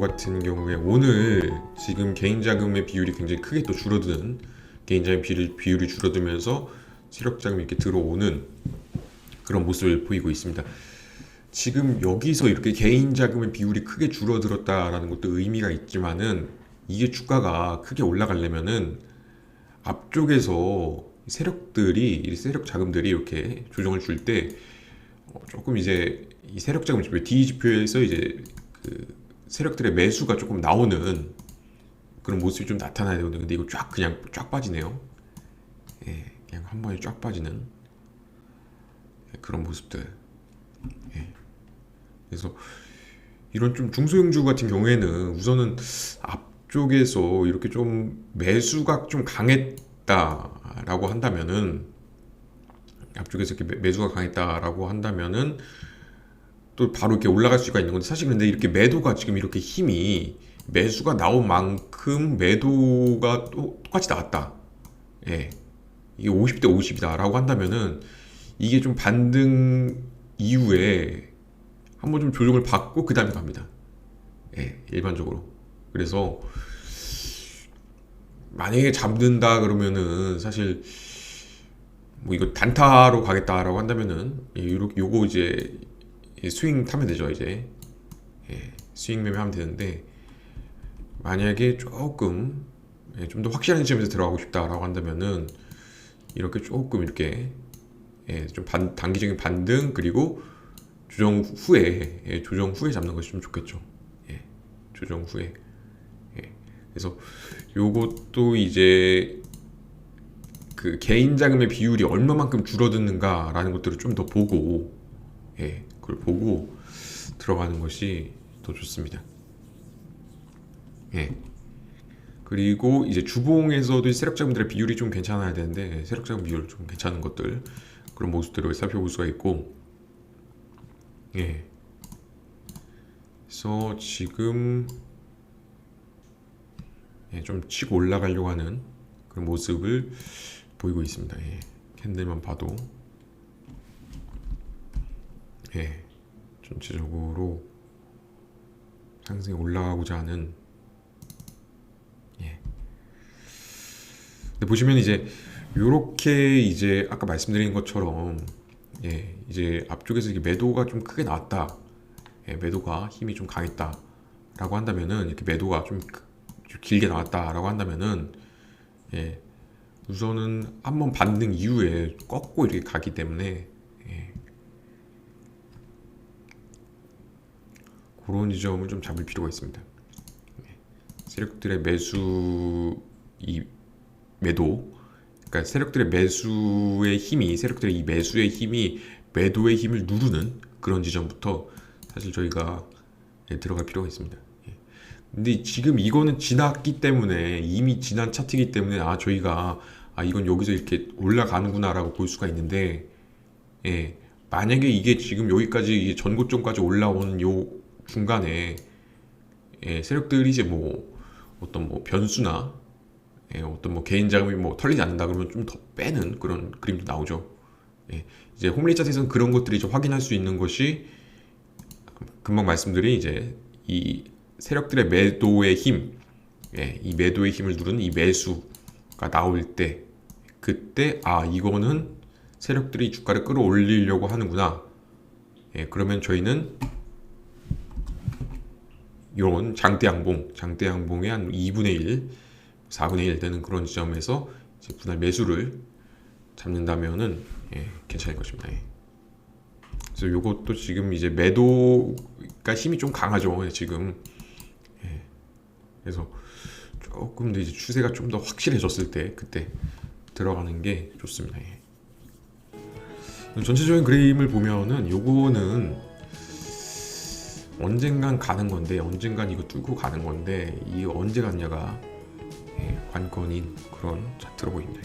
같은 경우에 오늘 지금 개인 자금의 비율이 굉장히 크게 또 줄어드는 개인 자금 비율, 비율이 줄어들면서 세력 자금이 이렇게 들어오는 그런 모습을 보이고 있습니다. 지금 여기서 이렇게 개인 자금의 비율이 크게 줄어들었다라는 것도 의미가 있지만은 이게 주가가 크게 올라가려면은 앞쪽에서 세력들이 이 세력 자금들이 이렇게 조정을 줄때 어, 조금 이제 이 세력 자금 지표 D 지표에서 이제 그 세력들의 매수가 조금 나오는 그런 모습이 좀 나타나야 되거든요. 근데 이거 쫙 그냥 쫙 빠지네요. 예, 그냥 한 번에 쫙 빠지는 예, 그런 모습들. 예. 그래서 이런 좀 중소형주 같은 경우에는 우선은 앞쪽에서 이렇게 좀 매수가 좀 강했다라고 한다면은 앞쪽에서 이렇게 매- 매수가 강했다라고 한다면은 또 바로 이렇게 올라갈 수가 있는 건데 사실 근데 이렇게 매도가 지금 이렇게 힘이 매수가 나온 만큼 매도가 또 똑같이 나왔다. 예. 이게 50대 50이다라고 한다면은 이게 좀 반등 이후에 한번 좀 조정을 받고 그 다음에 갑니다. 예, 일반적으로. 그래서 만약에 잡는다 그러면은 사실 뭐 이거 단타로 가겠다라고 한다면은 예, 요거 이제 이 스윙 타면 되죠 이제 예, 스윙 매매 하면 되는데 만약에 조금 예, 좀더 확실한 시점에서 들어가고 싶다라고 한다면은 이렇게 조금 이렇게 예, 좀 반, 단기적인 반등 그리고 조정 후에 예, 조정 후에 잡는 것이 좀 좋겠죠. 예, 조정 후에 예, 그래서 요것도 이제 그 개인 자금의 비율이 얼마만큼 줄어드는가라는 것들을 좀 더 보고 예, 그걸 보고 들어가는 것이 더 좋습니다. 예. 그리고 이제 주봉에서도 이 세력 자금들의 비율이 좀 괜찮아야 되는데 세력 자금 비율 좀 괜찮은 것들 그런 모습들을 살펴볼 수가 있고 예. 그래서 지금 예, 좀 치고 올라가려고 하는 그런 모습을 보이고 있습니다. 예. 캔들만 봐도 예. 전체적으로 상승이 올라가고자 하는 예. 근데 보시면 이제 요렇게 이제 아까 말씀드린 것처럼 예, 이제 앞쪽에서 이게 매도가 좀 크게 나왔다. 예, 매도가 힘이 좀 강했다 라고 한다면은 이렇게 매도가 좀, 길게 나왔다 라고 한다면은 예, 우선은 한번 반등 이후에 꺾고 이렇게 가기 때문에 예, 그런 지점을 좀 잡을 필요가 있습니다. 예, 세력들의 매수 이 매도 그러니까 세력들의 매수의 힘이 세력들의 이 매수의 힘이 매도의 힘을 누르는 그런 지점부터 사실 저희가 예, 들어갈 필요가 있습니다. 예. 근데 지금 이거는 지났기 때문에 이미 지난 차트이기 때문에 아 저희가 아 이건 여기서 이렇게 올라가는구나라고 볼 수가 있는데 예 만약에 이게 지금 여기까지 전고점까지 올라온 요 중간에 예, 세력들이 이제 뭐 어떤 뭐 변수나 예, 어떤 뭐 개인 자금이 뭐 털리지 않는다 그러면 좀 더 빼는 그런 그림도 나오죠. 예, 이제 홈리 차트에서는 그런 것들이 좀 확인할 수 있는 것이 금방 말씀드린 이제 이 세력들의 매도의 힘, 예, 이 매도의 힘을 누르는 이 매수가 나올 때 그때 아 이거는 세력들이 주가를 끌어올리려고 하는구나. 예, 그러면 저희는 이런 장대 양봉, 장대 양봉의 한 2분의 1, 4분의 1 되는 그런 지점에서 분할 매수를 잡는다면은 예, 괜찮을 것입니다. 예. 그래서 요것도 지금 이제 매도가 힘이 좀 강하죠. 예, 지금. 예. 그래서 조금 더 이제 추세가 좀 더 확실해졌을 때 그때 들어가는 게 좋습니다. 예. 전체적인 그림을 보면은 요거는 언젠간 가는 건데 언젠간 이거 뚫고 가는 건데 이게 언제 갔냐가 예, 관건인 그런 차트로 보입니다.